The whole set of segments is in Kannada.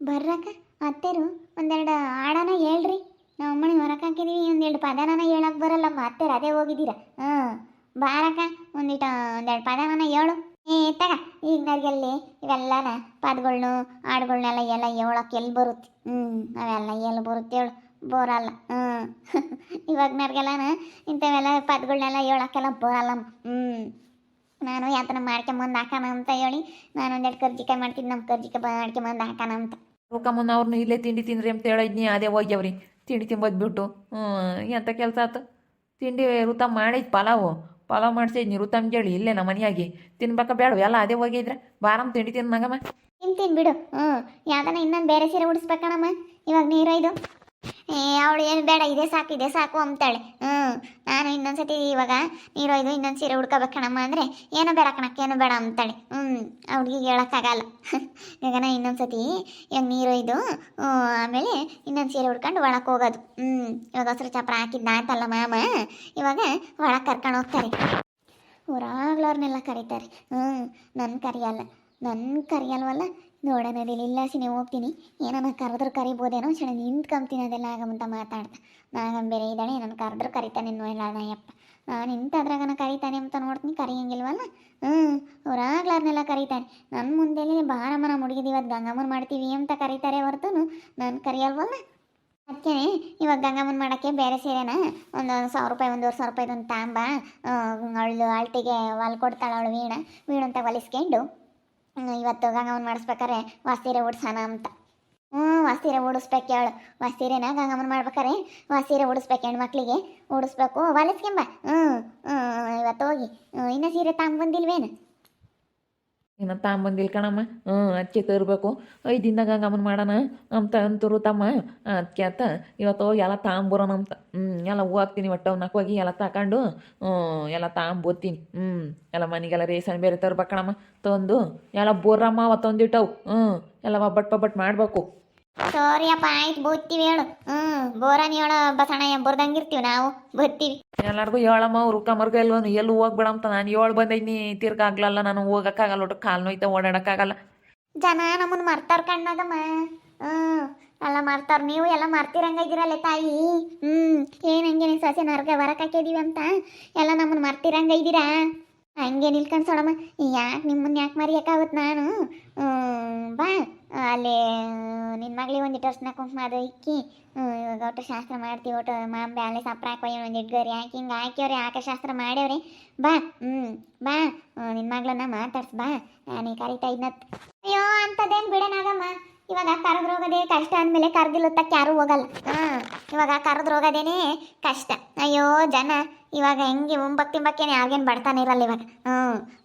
ಬರ್ರಕ್ಕ, ಅತ್ತೆರು, ಒಂದೆರಡು ಹಾಡನ ಹೇಳ್ರಿ. ನಾವು ಅಮ್ಮನಿ ಹೊರಕಾಕಿದೀವಿ ಒಂದೆರಡು ಪದನ ಹೇಳಕ್ ಬರಲ್ಲ ಅತ್ತೆರು, ಅದೇ ಹೋಗಿದ್ದೀರ? ಹಾಂ. ಬಾರಕ್ಕ, ಒಂದಿಟ, ಒಂದೆರಡು ಪದನ ಹೇಳು. ಏ, ತಗ, ಈಗ ನರ್ಗೆಲ್ಲಿ ಇವೆಲ್ಲನ ಪದಗಳ್ನು, ಹಾಡುಗಳ್ನೆಲ್ಲ ಎಲ್ಲ ಹೇಳಕ್ಕೆ ಎಲ್ಲಿ ಬರುತ್ತೆ ಹ್ಞೂ ಅವೆಲ್ಲ ಎಲ್ಲಿ ಬರುತ್ತೆ ಹೇಳು. ಬರಲ್ಲ. ಹ್ಞೂ ಇವಾಗ ನರ್ಗೆಲ್ಲನ ಇಂಥವೆಲ್ಲ ಪದಗಳ್ನೆಲ್ಲ ಹೇಳಕ್ಕೆಲ್ಲ ಬರಲ್ಲ. ಹ್ಞೂ ನಾನು ಯಾತನ ಮಾಡ್ಕೊಂಬಂದು ಹಾಕೋಣ ಅಂತ ಹೇಳಿ ನಾನು ಒಂದೆರಡು ಕರ್ಜಿಕಾಯಿ ಮಾಡ್ತಿದ್ದು ನಮ್ಮ ಕರ್ಜಿಕಾಯಿ ಮಾಡ್ಕೊಂಬಂದು ಹಾಕೋಣ ಅಂತ ರೂಕಮ್ಮನ ಅವ್ರನ್ನ ಇಲ್ಲೇ ತಿಂಡಿ ತಿಂದ್ರಿ ಅಂತ ಹೇಳಿದ್ನಿ ಅದೇ ಹೋಗ್ಯವ್ರಿ. ತಿಂಡಿ ತಿಂಬೋದು ಬಿಟ್ಟು ಹ್ಞೂ ಎಂಥ ಕೆಲಸ ಆತು? ತಿಂಡಿ ಋತಮ್ ಮಾಡಿದ್ ಪಲಾವು. ಪಲಾವ್ ಮಾಡಿಸಿದ್ನಿ ಋತಮ್ ಕೇಳಿ, ಇಲ್ಲೇ ನಮ್ಮ ಮನೆಯಾಗಿ. ತಿನ್ಬೇಕ ಬೇಡವು ಎಲ್ಲ ಅದೇ ಹೋಗಿದ್ರೆ. ಬಾರಮ್ಮ ತಿಂಡಿ ತಿಂದು ನಂಗಮ್ಮ ತಿಂತೀನಿ ಬಿಡು. ಹ್ಞೂ ಯಾವ್ದನ ಇನ್ನೊಂದು ಬೇರೆ ಸೀರೆ ಉಡಿಸ್ಬೇಕಣಮ್ಮ. ಇವಾಗ ನೀರೈದು ಏ, ಅವಳು ಏನು ಬೇಡ, ಇದೇ ಸಾಕು ಇದೇ ಸಾಕು ಅಂತಾಳೆ. ಹ್ಞೂ ನಾನು ಇನ್ನೊಂದ್ಸತಿ ಇವಾಗ ನೀರು ನೀರೊಯ್ದು ಇನ್ನೊಂದು ಸೀರೆ ಉಡ್ಕೋಬೇಕಣಮ್ಮ ಅಂದರೆ ಏನೂ ಬೇಡ ಕಣಕ್ಕೆ ಏನು ಬೇಡ ಅಂತಾಳೆ. ಹ್ಞೂ ಅವ್ಳಿಗೆ ಹೇಳೋಕ್ಕಾಗಲ್ಲ. ಗಗನ ಇನ್ನೊಂದು ಇನ್ನೊಂದ್ಸತಿ ಇವಾಗ ನೀರು ಹ್ಞೂ, ಆಮೇಲೆ ಇನ್ನೊಂದು ಸೀರೆ ಉಡ್ಕೊಂಡು ಒಳಕ್ಕೆ ಹೋಗೋದು. ಹ್ಞೂ ಇವಾಗ ಹಸಿರು ಚಪ್ರ ಹಾಕಿದ್ದಾಯ್ತಲ್ಲ ಮಾಮ? ಇವಾಗ ಒಳಗೆ ಕರ್ಕೊಂಡು ಹೋಗ್ತಾರೆ. ಊರಾಗ್ಲವ್ರನ್ನೆಲ್ಲ ಕರೀತಾರೆ. ಹ್ಞೂ ನನ್ನ ಕರಿಯಲ್ಲ ನನ್ನ ಕರೆಯಲ್ವಲ್ಲ? ನೋಡೋಣ ಇಲ್ಲ ಸಿನಿ ಹೋಗ್ತೀನಿ. ಏನನ್ನ ಕರೆದ್ರು ಕರಿಬೋದೇನೋ ಕ್ಷಣ ನಿಂತ್ಕೊಂತೀನಿ ಅದೆಲ್ಲ ಆಗಮಂತ ಮಾತಾಡ್ತಾ. ನಾಗಂ ಬೇರೆ ಇದ್ದಾಳೆ ನನ್ನ ಕರೆದ್ರು ಕರಿತಾನೆ ನೋಡೋಣಯ್ಯಪ್ಪ ನಾನು ಇಂಥದ್ರಾಗನ ಕರಿತಾನೆ ಅಂತ ನೋಡ್ತೀನಿ, ಕರಿಯಂಗಿಲ್ವಲ್ಲ? ಹ್ಞೂ ಊರಾಗ್ಲವ್ರನ್ನೆಲ್ಲ ಕರೀತಾನೆ. ನನ್ನ ಮುಂದೆಲೆ ಬಾರಮ್ಮನ ಇವತ್ತು ಗಂಗಮ್ಮನ ಮಾಡ್ತೀವಿ ಅಂತ ಕರೀತಾರೆ ಹೊರತು ನಾನು ಕರಿಯಲ್ವಲ್ಲ? ಅದಕ್ಕೆ ಇವಾಗ ಗಂಗಮ್ಮನ ಮಾಡೋಕ್ಕೆ ಬೇರೆ ಸೀರೆನ? ಒಂದು ಸಾವಿರ ರೂಪಾಯಿ ಒಂದೂವರೆ ಸಾವಿರ ರೂಪಾಯಿದೊಂದು ತಾಂಬ ಅವಳು ಅಳ್ಟಿಗೆ ಹೊಲ್ ಕೊಡ್ತಾಳೆ ಅವಳು ವೀಣ. ವೀಣಂತ ಹೊಲಿಸ್ಕೊಂಡು ಇವತ್ತು ಗಂಗಮ್ಮನ ಮಾಡಿಸ್ಬೇಕಾರೆ ವಾಸ್ತೀರೆ ಓಡಿಸೋಣ ಅಂತ. ಹ್ಞೂ ವಾಸ್ತೀರೆ ಓಡಿಸ್ಬೇಕು ಹೇಳು ವಾಸ್ತೀರೆನ ಗಂಗಮ್ಮನ ಮಾಡ್ಬೇಕಾರೆ ವಾಸ್ತೀರೆ ಹೆಣ್ಣು ಹೆಣ್ಮಕ್ಳಿಗೆ. ಉಡಿಸ್ಬೇಕು. ವಾಲಿಸ್ಕೆಂಬ. ಹ್ಞೂ ಹ್ಞೂ ಇವತ್ತು ಹೋಗಿ. ಇನ್ನೂ ಸೀರೆ ತಗೊಂಬಂದಿಲ್ವೇನು ಇನ್ನು ತಾಂಬಂದಿಲ್ಲ ಕಣಮ್ಮ. ಹ್ಞೂ ಅಚ್ಚಿ ತರಬೇಕು. ಐದು ದಿನದಾಗ ಗಮನ ಮಾಡೋಣ ಅಂತ ಅಂತರು ತಮ್ಮ. ಅದಕ್ಕೆ ಅಂತ ಇವತ್ತು ಹೋಗಿ ಎಲ್ಲ ತಾಂಬರೋಣ ಅಂತ. ಹ್ಞೂ ಎಲ್ಲ ಹೋಗ್ತೀನಿ ಒಟ್ಟು ಅವ್ನಕ್ಕೆ ಹೋಗಿ ಎಲ್ಲ ತಗೊಂಡು ಹ್ಞೂ ಎಲ್ಲ ತಾಂಬೋತೀನಿ ಹ್ಞೂ ಎಲ್ಲ ಮನೆಗೆಲ್ಲ ರೇಷನ್ ಬೇರೆ ತರ್ಬೇಕು ಕಣಮ್ಮ. ತಂದು, ಎಲ್ಲ ಬೋರಮ್ಮ ಅವತ್ತೊಂದಿಟ್ಟವು. ಹ್ಞೂ ಎಲ್ಲ ಒಬ್ಬಟ್ಟು ಪಬ್ಬಟ್ಟು ಮಾಡಬೇಕು. ಸೋರಿಯಪ್ಪ ಆಯ್ತು ಬೋತ್ತೀವಿ ಹೇಳು. ಹ್ಞೂ ಬೋರನ್ ಹೇಳೋ ಬಸಣ ಬರ್ದಂಗಿರ್ತೀವಿ ನಾವು ಬರ್ತೀವಿ ಎಲ್ಲರಿಗೂ ಹೇಳಮ್ಮ ಅವ್ರು ಕಮರ್ಗ ಎಲ್ಲೋನು ಎಲ್ಲಿ ಹೋಗ್ಬೇಡ ಅಂತ ನಾನು ಏಳು ಬಂದೈನಿ ತಿರ್ಗಾಗ್ಲಲ್ಲ ನಾನು ಹೋಗೋಕ್ಕಾಗಲ್ಲ ಒಟ್ಟು ಕಾಲು ನೋಯ್ತಾ ಓಡಾಡಕ್ಕಾಗಲ್ಲ. ಜನ ನಮ್ಮನ್ನ ಮರ್ತಾರ ಕಣ್ಣದಮ್ಮ ಹ್ಮ್ ಎಲ್ಲ ಮರ್ತಾರ ನೀವು ಎಲ್ಲ ಮರ್ತಿರಂಗ ಇದ್ದೀರಲ್ಲ ತಾಯಿ. ಹ್ಞೂ ಏನು ಹಂಗೆ ನೀವು ಸೊಸೆ ನರ್ಗ ಹಾಕಿದೀವಿ ಅಂತ ಎಲ್ಲ ನಮ್ಮನ್ನ ಮರ್ತಿರಂಗ ಇದ್ದೀರಾ ಹಂಗೆ ನಿಲ್ಕೊಂಡು ಸೋಡಮ್ಮ. ಯಾಕೆ ನಿಮ್ಮನ್ನ ಯಾಕೆ ಮರಿಯಕ್ಕಾಗುತ್ತೆ ನಾನು? ಬಾ. ಅಲ್ಲಿ ನಿನ್ನ ಮಗಳಿಗೆ ಒಂದಿಟ್ಟು ಅರ್ಶನ ಕುಂಕುಮ ಅದು ಇಕ್ಕಿ. ಇವಾಗ ಒಟ್ಟು ಶಾಸ್ತ್ರ ಮಾಡ್ತೀವಿ, ಒಟ್ಟು ಮಾಂಬೆ ಅಲ್ಲೇ ಸಪ್ರ ಹಾಕೊಯ್ಯ ಒಂದು ಇಟ್ಗರಿ. ಹಾಕಿ ಹಿಂಗೆ ಹಾಕ್ಯವ್ರಿ ಆಕೆ ಶಾಸ್ತ್ರ ಮಾಡ್ಯವ್ರಿ. ಬಾ ಹ್ಞೂ ಬಾ. ನಿನ್ನ ಮಗಳನ್ನ ಮಾತಾಡ್ಸ್, ಬಾ. ನಾನು ಕರಿತಾ ಇದ್ನತ್ ಅಯ್ಯೋ ಅಂಥದ್ದೇನು ಬಿಡೋಣಾಗಮ್ಮ ಇವಾಗ ಕರೆದು ಹೋಗೋದೇ ಕಷ್ಟ ಅಂದಮೇಲೆ ಕರೆದಿಲ್ಲತ್ತಕ್ಕೆ ಯಾರೂ ಹೋಗಲ್ಲ. ಹಾಂ, ಇವಾಗ ಕರೆದು ರೋಗದೇನೆ ಕಷ್ಟ. ಅಯ್ಯೋ, ಜನ ಇವಾಗ ಹೆಂಗೆ ಒಂಬಕ್ ತಿಂಬಕ್ಕೇನೆ ಯಾರಿಗೇನು ಬಡ್ತಾನೆ ಇರಲ್ಲ ಇವಾಗ. ಹ್ಞೂ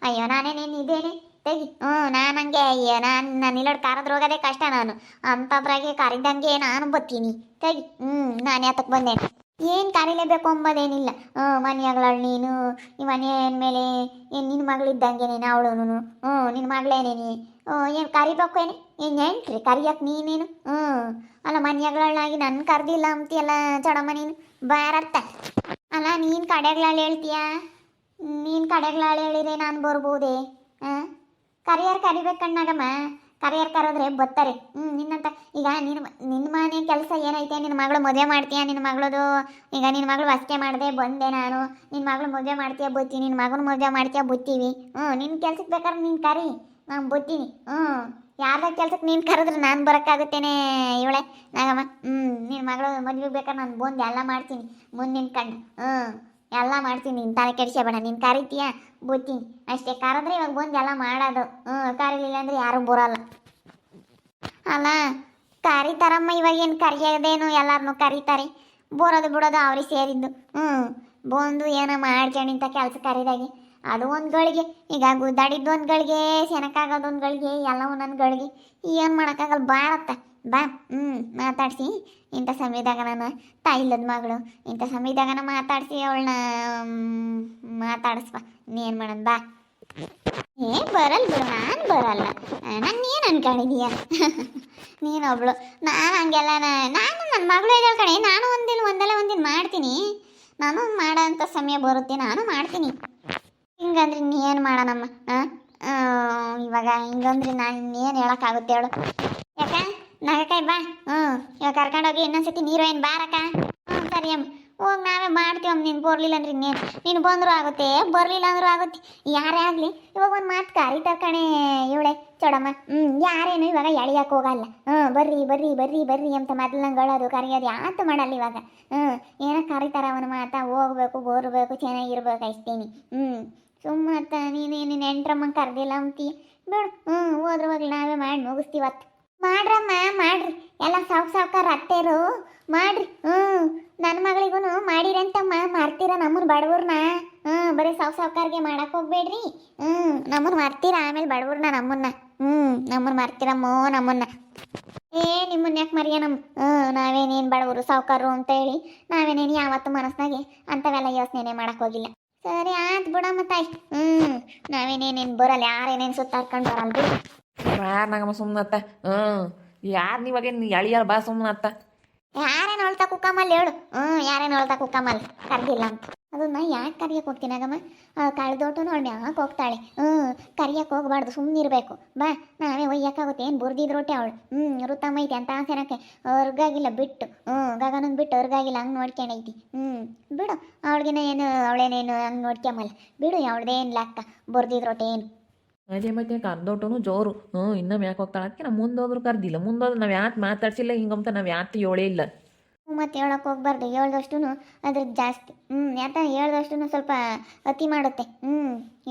ಅಯ್ಯೋ, ನಾನೇನೇನು ಇದೇನೆ? ತೆಗಿ. ಹ್ಞೂ ನಾನು ಹಂಗೆ, ಅಯ್ಯೋ, ನಾನು ನಾನು ಇಲ್ಲೋಡು ಕರೆದು ಹೋಗೋದೇ ಕಷ್ಟ ನಾನು. ಅಂಥದ್ರಾಗೆ ಕರಿದಂಗೆ ನಾನು ಬತ್ತೀನಿ. ತೆಗಿ. ಹ್ಞೂ ನಾನು ಯಾತಕ್ಕೆ ಬಂದೆ? ಏನು ಕರೀಲೇಬೇಕು ಅಂಬೋದೇನಿಲ್ಲ. ಹ್ಞೂ ಮನೆಯಾಗಳು ನೀನು, ಈ ಮನೆ ಮೇಲೆ, ಏನು ನಿನ್ನ ಮಗಳಿದ್ದಂಗೆ ನೀನು ಅವಳು ಹ್ಞೂ ನಿನ್ನ ಮಗಳೇನೇನಿ ಏನು ಕರಿಬೇಕು ಏನು ಏನು ಹೇಳ್ರಿ? ಕರಿಯಕ್ಕೆ ನೀನೇನು? ಹ್ಞೂ. ಅಲ್ಲ ಮನ್ಯಾಗಳಾಗಿ ನನ್ನ ಕರ್ದಿಲ್ಲ ಅಂತೀಯಲ್ಲ ಚಡಮ್ಮ ನೀನು ಬಾರತ್ತ. ಅಲ್ಲ, ನೀನು ಕಡೆಗಳಾಳು ಹೇಳ್ತೀಯಾ? ನೀನು ಕಡೆಗಳಾಳು ಹೇಳಿದ್ರೆ ನಾನು ಬರ್ಬೋದೇ? ಹಾಂ ಕರಿಯರ್ ಕರಿಬೇಕಣ್ಣಾಗಮ್ಮ ಕರಿಯರ್ ಕರೆದ್ರೆ ಬರ್ತಾರೆ ಹ್ಞೂ, ನಿನ್ನಂತ. ಈಗ ನಿನ್ನ ನಿನ್ನ ಮನೆ ಕೆಲಸ ಏನೈತೆ? ನಿನ್ನ ಮಗಳು ಮದುವೆ ಮಾಡ್ತೀಯ ನಿನ್ನ ಮಗಳದು? ಈಗ ನಿನ್ನ ಮಗಳು ಅಷ್ಟೇ ಮಾಡಿದೆ ಬಂದೆ ನಾನು. ನಿನ್ನ ಮಗಳು ಮದುವೆ ಮಾಡ್ತೀಯ ಬತ್ತೀನಿ ನಿನ್ನ ಮಗನ ಮದುವೆ ಮಾಡ್ತೀಯ ಬತ್ತೀವಿ? ಹ್ಞೂ ನಿನ್ನ ಕೆಲ್ಸಕ್ಕೆ ಬೇಕಾದ್ರೆ ನೀನು ಕರಿ. ನಾನು ಬತ್ತೀನಿ. ಹ್ಞೂ. ಯಾರ್ದ ಕೆಲ್ಸಕ್ಕೆ ನೀನು ಕರೆದ್ರೆ ನಾನು ಬರೋಕ್ಕಾಗುತ್ತೇನೆ ಇವಳೆ? ನಾಗಮ್ಮ ಹ್ಞೂ ನಿನ್ನ ಮಗಳು ಮದುವೆಗೆ ಬೇಕಾದ್ರೆ ನಾನು ಬಂದು ಎಲ್ಲ ಮಾಡ್ತೀನಿ. ಮುಂದೆ ಕಣ್ಣು ಹ್ಞೂ ಎಲ್ಲ ಮಾಡ್ತೀನಿ. ನೀನು ತಲೆ ಬೇಡ. ನೀನು ಕರಿತೀಯ? ಬೂತೀನಿ. ಅಷ್ಟೇ, ಕರೆದ್ರೆ ಇವಾಗ ಬಂದು ಎಲ್ಲ ಮಾಡೋದು. ಹ್ಞೂ ಕರೀಲಿಲ್ಲ ಅಂದರೆ ಯಾರೂ ಬರೋಲ್ಲ. ಅಲ್ಲ, ಕರೀತಾರಮ್ಮ, ಇವಾಗ ಏನು ಕರಿಯೋದೇನು? ಎಲ್ಲರನ್ನೂ ಕರೀತಾರೆ. ಬೋರೋದು ಬಿಡೋದು ಅವ್ರಿಗೆ ಸೇರಿದ್ದು. ಹ್ಞೂ ಬಂದು ಏನೋ ಮಾಡ್ಕೊಂಡಿಂತ ಕೆಲಸ ಕರಿದಾಗೆ. ಅದು ಒಂದು ಗಳಿಗೆ ಈಗ ಗುದ್ದಾಡಿದ್ದು ಒಂದು ಗಳಿಗೆ ಸೆನಕ್ಕಾಗೋದು ಒಂದು ಗಳಿಗೆ ಎಲ್ಲ ಒಂದೊಂದು ಗಳಿಗೆ ಏನು ಮಾಡೋಕ್ಕಾಗಲ್ಲ ಬಾಳತ್ತ ಬಾ ಹ್ಞೂ ಮಾತಾಡಿಸಿ. ಇಂಥ ಸಮಯದಾಗ ನಾನು ತಾಯಿಲ್ಲದ ಮಗಳು. ಇಂಥ ಸಮಯದಾಗ ಮಾತಾಡಿಸಿ ಅವಳನ್ನ ಮಾತಾಡಿಸ್ಬ ನೀನು ಮಾಡೋದು ಬಾ. ಏ ಬರಲ್ಲ ಬಿಡು, ನಾನು ಬರಲ್ಲ. ನಾನು ನೀನು ಅನ್ಕೊಂಡಿದೀಯ. ನೀನೊಬ್ಳು ನಾನು ಹಂಗೆಲ್ಲ ನಾನು ನನ್ನ ಮಗಳು ಇದ್ದಾಳೆ ಕಣೆ. ನಾನು ಒಂದಿನ ಒಂದಲ್ಲ ಒಂದಿನ ಮಾಡ್ತೀನಿ. ನಾನು ಮಾಡೋ ಅಂಥ ಸಮಯ ಬರುತ್ತೆ, ನಾನು ಮಾಡ್ತೀನಿ. ಹಿಂಗಂದ್ರೆ ಏನು ಮಾಡೋಣಮ್ಮ ಇವಾಗ ಹಿಂಗಂದ್ರೆ ನಾನು ಇನ್ನೇನು ಹೇಳೋಕ್ಕಾಗುತ್ತೆ ಹೇಳು. ಯಾಕ? ಯಾಕೆ ಬಾ. ಹ್ಞೂ, ಇವಾಗ ಕರ್ಕೊಂಡೋಗಿ ಇನ್ನೊಂದ್ಸತಿ ನೀರು ಏನು ಬಾರಕ್ಕ? ಹ್ಞೂ, ಸರಿ ಅಮ್ಮ. ಹೋಗಿ ನಾವೇ ಮಾಡ್ತೀವಮ್ಮ ನೀನು ಬರಲಿಲ್ಲ ಅಂದ್ರೆ ಇನ್ನೇನು? ನೀನು ಬಂದರೂ ಆಗುತ್ತೆ, ಬರಲಿಲ್ಲ ಅಂದರೂ ಆಗುತ್ತೆ. ಯಾರೇ ಆಗಲಿ, ಇವಾಗ ಒಂದು ಮಾತು ಕಾರಿ ಕಣೆ ಇವಳೆ. ಚೋಡಮ್ಮ ಹ್ಞೂ ಯಾರೇನು ಇವಾಗ ಎಳಿಯಕ್ಕೆ ಹೋಗಲ್ಲ. ಹ್ಞೂ, ಬರ್ರಿ ಬರ್ರಿ ಬರ್ರಿ ಬರ್ರಿ ಅಂತ ಮೊದಲು ನಂಗೆ ಹೇಳೋದು, ಕರೆಯೋದು ಯಾತು ಮಾಡಲ್ಲ ಇವಾಗ. ಹ್ಞೂ, ಏನೋ ಕರಿತಾರ ಅವನ ಮಾತಾ, ಹೋಗ್ಬೇಕು, ಬರಬೇಕು, ಚೆನ್ನಾಗಿರ್ಬೇಕು ಅಷ್ಟೇನಿ ಹ್ಞೂ ಸುಮ್ಮತ್ತ ನೀನೇನು ಎಂಟ್ರಮ್ಮ ಕರೆದಿಲ್ಲ ಅಂತೀಯ ಬಿಡು ಹ್ಞೂ ಹೋದ್ರವಾಗ ನಾವೇ ಮಾಡಿ ಮುಗಿಸ್ತೀವತ್ತು ಮಾಡ್ರಮ್ಮ, ಮಾಡ್ರಿ. ಎಲ್ಲ ಸಾವು ಸಾವ್ಕಾರ ಅತ್ತೆರು. ಮಾಡ್ರಿ ಹ್ಞೂ ನನ್ನ ಮಗಳಿಗೂ ಮಾಡಿರಂತಮ್ಮ ಮಾಡ್ತೀರ ನಮ್ಮನ್ನ ಬಡವ್ರನ್ನ ಹ್ಞೂ ಬರೀ ಸಾವು ಸಾವ್ಕಾರ್ಗೆ ಮಾಡಕ್ಕೆ ಹೋಗ್ಬೇಡ್ರಿ. ಹ್ಞೂ ನಮ್ಮನ್ನ ಮಾಡ್ತೀರ ಆಮೇಲೆ ಬಡವ್ರನ್ನ ನಮ್ಮನ್ನ ಹ್ಞೂ ನಮ್ಮನ್ನ ಮಾಡ್ತೀರಮ್ಮೋ ನಮ್ಮನ್ನ ಏ ನಿಮ್ಮನ್ನ ಯಾಕೆ ಮರಿಯ ನಮ್ಮ ಹ್ಞೂ ನಾವೇನೇನು ಬಡವರು ಸಾವುಕಾರರು ಅಂತ ಹೇಳಿ ನಾವೇನೇನು ಯಾವತ್ತು ಮನಸ್ಸಿನಾಗೆ ಅಂಥವೆಲ್ಲ ಯೋಚನೆ ಮಾಡೋಕ್ಕೋಗಿಲ್ಲ ಸರಿ ಆಯ್ತು ಬಿಡ ತಾಯಿ ಹ್ಞೂ ನಾವೇನೇನೇನು ಬರಲ್ಲ ಯಾರೇನೇನು ಸುತ್ತಾಡ್ಕೊಂಡು ಬರಲ್ಲ ಬಿಡು. ಯಾರು ನಂಗಮ್ಮ ಸುಮ್ಮನತ್ತ ಹ್ಞೂ ಯಾರು ನೀವಾಗೇನು ಎಳಿಯಾರ ಬಾ ಸುಮ್ಮನತ್ತ ಯಾರೇನು ಹೊಳ್ತಾ ಕುಕ್ಕಮ್ಮಲ್ಲಿ ಹೇಳು. ಹ್ಮ್ ಯಾರೇನು ಹೊಳ್ತಾ ಕುಕ್ಕಮ್ಮಲ್ಲಿ ಕರ್ದಿಲ್ಲ ಅಂತ. ಅದನ್ನ ಯಾಕೆ ಕರಿಯಕ್ಕೆ ಹೋಗ್ತೀನಿ ಆಗಮ್ಮ? ಕಳೆದೋಟು ಅವಳು ಯಾಕೆ ಹೋಗ್ತಾಳೆ. ಹ್ಞೂ ಕರಿಯಕ್ಕೆ ಹೋಗ್ಬಾರ್ದು ಸುಮ್ಮನಿರಬೇಕು ಬಾ, ನಾವೇ ಒಯ್ಯಕ್ಕಾಗುತ್ತೆ. ಏನು ಬುರ್ದಿದ್ರೊಟ್ಟೆ ಅವಳು? ಹ್ಞೂ ರುತ್ತಮ್ಮ ಐತಿ ಅಂತ ಆಸೆನಕ್ಕೆ ಹೊರ್ಗಾಗಿಲ್ಲ ಬಿಟ್ಟು. ಹ್ಞೂ ಗಗನನ್ ಬಿಟ್ಟು ಹೊರ್ಗಾಗಿಲ್ಲ ಹಂಗೆ ನೋಡ್ಕೊಂಡೈತಿ ಹ್ಞೂ ಬಿಡು. ಅವಳಿಗಿನ ಏನು ಅವಳೇನೇನು ಹಂಗೆ ನೋಡ್ಕೊಂಬಲ್ಲ ಬಿಡು ಅವಳದೇನು ಲೆಕ್ಕ. ಬುರ್ದಿದ್ರೊಟ್ಟೆ ಏನು. ಅದೇ ಮತ್ತೆ ಕರ್ದೋಟನು ಜೋರು. ಹ್ಞೂ ಇನ್ನೂ ಯಾಕೆ ಹೋಗ್ತಾಳೆ? ಅದಕ್ಕೆ ನಾವು ಮುಂದೋದ್ರು ಕರ್ದಿಲ್ಲ. ಮುಂದೋದ್ರೆ ನಾವು ಯಾಕೆ ಮಾತಾಡ್ಸಿಲ್ಲ ಹಿಂಗಂತ ನಾವು ಯಾಕೆ ಹೇಳೇ ಇಲ್ಲ. ಮತ್ತೆ ಹೇಳಕ್ಕೆ ಹೋಗ್ಬಾರ್ದು. ಹೇಳ್ದಷ್ಟು ಅದ್ರದ್ದು ಜಾಸ್ತಿ. ಹ್ಞೂ ಯಾಕಂದ್ರೆ ಹೇಳ್ದಷ್ಟು ಸ್ವಲ್ಪ ಅತಿ ಮಾಡುತ್ತೆ. ಹ್ಞೂ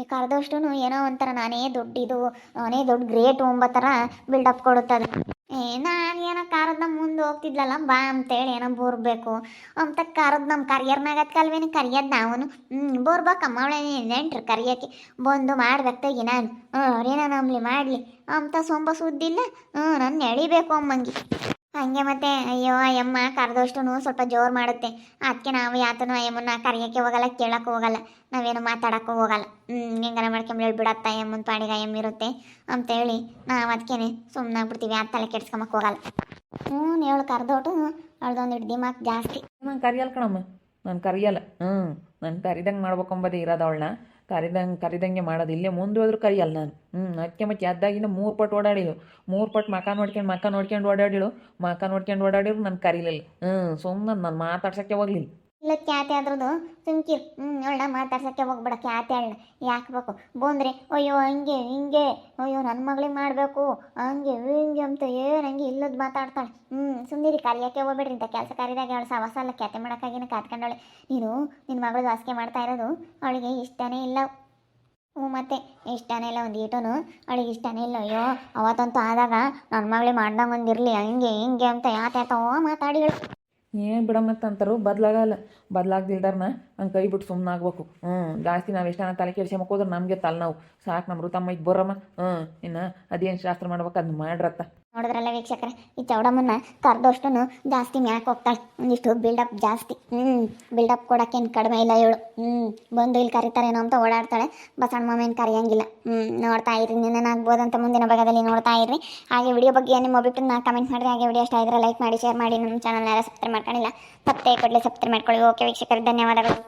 ಈ ಕರೆದಷ್ಟು ಏನೋ ಒಂಥರ ನಾನೇ ದೊಡ್ಡಿದು, ನಾನೇ ದೊಡ್ಡ ಗ್ರೇಟ್ ಒಂಬ ಥರ ಬಿಲ್ಡಪ್ ಕೊಡುತ್ತೆ ಅದು. ಏ, ನಾನು ಏನೋ ಕಾರದ ನಮ್ಮ ಮುಂದೆ ಹೋಗ್ತಿದ್ಲಲ್ಲ, ಬಾ ಅಂತೇಳಿ ಏನೋ ಬೋರ್ಬೇಕು ಅಂತ ಕಾರದ ನಮ್ಮ ಕರಿಯರ್ನಾಗತ್ ಕಲ್ವೇನು ಕರಿಯೋದು ನಾವನು. ಹ್ಞೂ ಬೋರ್ಬೇಕಮ್ಮ ಅವಳೇ ನೆಂಟ್ರು ಕರಿಯಕ್ಕೆ. ಬಂದು ಮಾಡ್ಬೇಕಾಗಿ ನಾನು ಹ್ಞೂ ಅವ್ರೇನೋ ನಂಬ್ಲಿ ಮಾಡಲಿ. ಅಂತ ಸೊಂಬ ಸುದ್ದಿಲ್ಲ. ಹ್ಞೂ ನನ್ನ ಎಳಿಬೇಕು ಅಮ್ಮಂಗೆ. ಹಂಗೆ ಮತ್ತೆ, ಅಯ್ಯೋ ಅಯ್ಯಮ್ಮ ಕರೆದಷ್ಟು ಸ್ವಲ್ಪ ಜೋರು ಮಾಡುತ್ತೆ. ಅದಕ್ಕೆ ನಾವು ಯಾತನು ಅಯ್ಯಮ್ಮನ ಕರೆಯೋಕ್ಕೆ ಹೋಗಲ್ಲ, ಕೇಳಕ್ಕೆ ಹೋಗಲ್ಲ. ನಾವೇನು ಮಾತಾಡೋಕ್ಕೂ ಹೋಗಲ್ಲ. ಹ್ಞೂ ಹೆಂಗಾರ ಮಾಡ್ಕೊಂಬಿಡಿ ಬಿಡತ್ತ ಅಯ್ಯಮ್ಮನ ಪಾಡಿಗೆ ಅಯ್ಯಮ್ಮ ಇರುತ್ತೆ ಅಂತೇಳಿ ನಾವು ಅದಕ್ಕೇನೆ ಸುಮ್ಮನೆ ಆಗ್ಬಿಡ್ತೀವಿ ಆ ತಲೆ ಕೆಡ್ಸ್ಕೊಂಬಕ್ಕೆ ಹೋಗಲ್ಲ. ಹ್ಞೂ ಹೇಳು ಕರೆದೋಟು ಅಳ್ದೊಂದು ಹಿಡ್ದು ದಿಮಾಕ್ ಜಾಸ್ತಿ. ನಾನು ಕಣಮ್ಮ. ನಾನು ಕರಿಯಲ್ಲ. ಹ್ಞೂ ನಾನು ಕರಿದಂಗೆ ಮಾಡ್ಬೇಕಂಬದೇ ಇರೋದು ಅವಳನ್ನ ಕರಿದಂಗೆ ಕರಿದಂಗೆ ಮಾಡೋದು. ಇಲ್ಲೇ ಮುಂದೆ ಹೋದ್ರು ಕರಿಯಲ್ಲ ನಾನು. ಹ್ಞೂ ಅದಕ್ಕೆ ಮತ್ತೆ ಎದ್ದಾಗಿನ ಮೂರು ಪಟ್ಟು ಓಡಾಡಿಳು. ಮೂರು ಪಟ್ಟು ಮಕ ನೋಡ್ಕೊಂಡು ಮಕ ನೋಡ್ಕೊಂಡು ಓಡಾಡಿಳು. ಮಕ ನೋಡ್ಕೊಂಡು ಓಡಾಡಿರು ನಾನು ಕರೀಲಿಲ್ಲ. ಹ್ಞೂ ಸುಮ್ಮನೆ ನಾನು ಮಾತಾಡ್ಸೋಕ್ಕೆ ಹೋಗ್ಲಿಲ್ಲ. ಇಲ್ಲ, ಖ್ಯಾತಿ ಅದ್ರದ್ದು ಸುಮ್ಕಿರ್. ಹ್ಞೂ ಅವಳ ಮಾತಾಡ್ಸೋಕ್ಕೆ ಹೋಗ್ಬೇಡ, ಖ್ಯಾತಿ ಅಣ್ಣ ಯಾಕೆ ಬೇಕು ಬಂದ್ರೆ, ಅಯ್ಯೋ, ಹಂಗೆ, ಹಿಂಗೆ, ಅಯ್ಯೋ ನನ್ನ ಮಗಳಿಗೆ ಮಾಡಬೇಕು. ಹಂಗೆ, ಹಿಂಗೆ ಅಂತ ಏನು, ಹಂಗೆ ಇಲ್ಲದ ಮಾತಾಡ್ತಾಳೆ. ಹ್ಞೂ ಸುಮ್ಮನಿರಿ ಕರಿಯೋಕ್ಕೆ ಹೋಗ್ಬೇಡ್ರಿ ಇಂಥ ಕೆಲಸ ಕರಿದಾಗ ಅವಳು ಸವಸ ಅಲ್ಲ, ಖ್ಯಾತಿ ಮಾಡೋಕ್ಕಾಗಿನ ಕಾತ್ಕೊಂಡವಳೆ. ನೀನು ನಿನ್ನ ಮಗಳು ವಾಸಿಕೆ ಮಾಡ್ತಾ ಇರೋದು ಅವಳಿಗೆ ಇಷ್ಟನೇ ಇಲ್ಲ. ಹ್ಞೂ ಮತ್ತೆ ಇಷ್ಟನೇ ಇಲ್ಲ ಒಂದು ಈಟನು. ಅವಳಿಗೆ ಇಷ್ಟನೇ ಇಲ್ಲ, ಅಯ್ಯೋ, ಅವತ್ತಂತೂ ಆದಾಗ ನನ್ನ ಮಗಳಿಗೆ ಮಾಡ್ದಂಗೆ ಒಂದಿರಲಿ ಹಂಗೆ, ಹಿಂಗೆ ಅಂತ ಯಾತ್ಯಾತೋ ಮಾತಾಡಿ ಹೇಳು ಏನು ಬಿಡಮ್ಮತ್ತ ಅಂತಾರು ಬದಲಾಗಲ್ಲ ಬದಲಾಗ್ದಿಲ್ದಾರನ ಹಂಗೆ ಕೈ ಬಿಟ್ಟು ಸುಮ್ಮನೆ ಆಗ್ಬೇಕು. ಹ್ಞೂ ಜಾಸ್ತಿ ನಾವು ಎಷ್ಟಾನ ತಲೆ ಕೆಡ್ಸ್ಕೊಂಬಕ್ ಹೋದ್ರೆ ನಮಗೆ ತಲೆನೋವು. ಸಾಕು ನಮ್ಮ ತಮ್ಮ ಇದು ಬರಮ್ಮ ಹ್ಞೂ ಇನ್ನು ಅದೇನು ಶಾಸ್ತ್ರ ಮಾಡ್ಬೇಕು ಅದನ್ನ ಮಾಡ್ರತ್ತ. ನೋಡಿದ್ರಲ್ಲ ವೀಕ್ಷಕರೇ, ಈ ಚೌಡಮ್ಮನ ಕರೆದೋಷ್ಟು ಜಾಸ್ತಿ ಮ್ಯಾಕ್ ಹೋಗ್ತಾಳೆ. ಒಂದಿಷ್ಟು ಬಿಲ್ಡಪ್ ಜಾಸ್ತಿ. ಹ್ಞೂ ಬಿಲ್ಡಪ್ ಕೊಡೋಕ್ಕೇನು ಕಡಿಮೆ ಇಲ್ಲ ಇವಳು. ಹ್ಞೂ ಬಂದು ಇಲ್ಲಿ ಕರೀತಾರೇನೋ ಅಂತ ಓಡಾಡ್ತಾಳೆ. ಬಸಣ್ಣ ಮಾಮೇನು ಕರೆಯಂಗಿಲ್ಲ. ಹ್ಞೂ ನೋಡ್ತಾ ಇರಿ ನಿನ್ನೇನಾಗ್ಬೋದಂತ ಮುಂದಿನ ಭಾಗದಲ್ಲಿ ನೋಡ್ತಾ ಇರಿ ಹಾಗೆ ವಿಡಿಯೋ ಬಗ್ಗೆ ನಿಮ್ಮ ಒಬ್ಬಿಟ್ಟು ಕಮೆಂಟ್ ಮಾಡಿರಿ ಹಾಗೆ ವಿಡಿಯೋ ಇಷ್ಟ ಇದ್ರೆ ಲೈಕ್ ಮಾಡಿ ಶೇರ್ ಮಾಡಿ. ನಮ್ಮ ಚಾನಲ್ನ ಯಾರು ಸಬ್ಸ್ಕ್ರೈಬ್ ಮಾಡ್ಕೊಂಡಿಲ್ಲ ತಪ್ಪೇ ಕೊಡಲಿ ಸಬ್ಸ್ಕ್ರೈಬ್ ಮಾಡ್ಕೊಳ್ಳಿ. ಓಕೆ ವೀಕ್ಷಕರು, ಧನ್ಯವಾದಗಳು.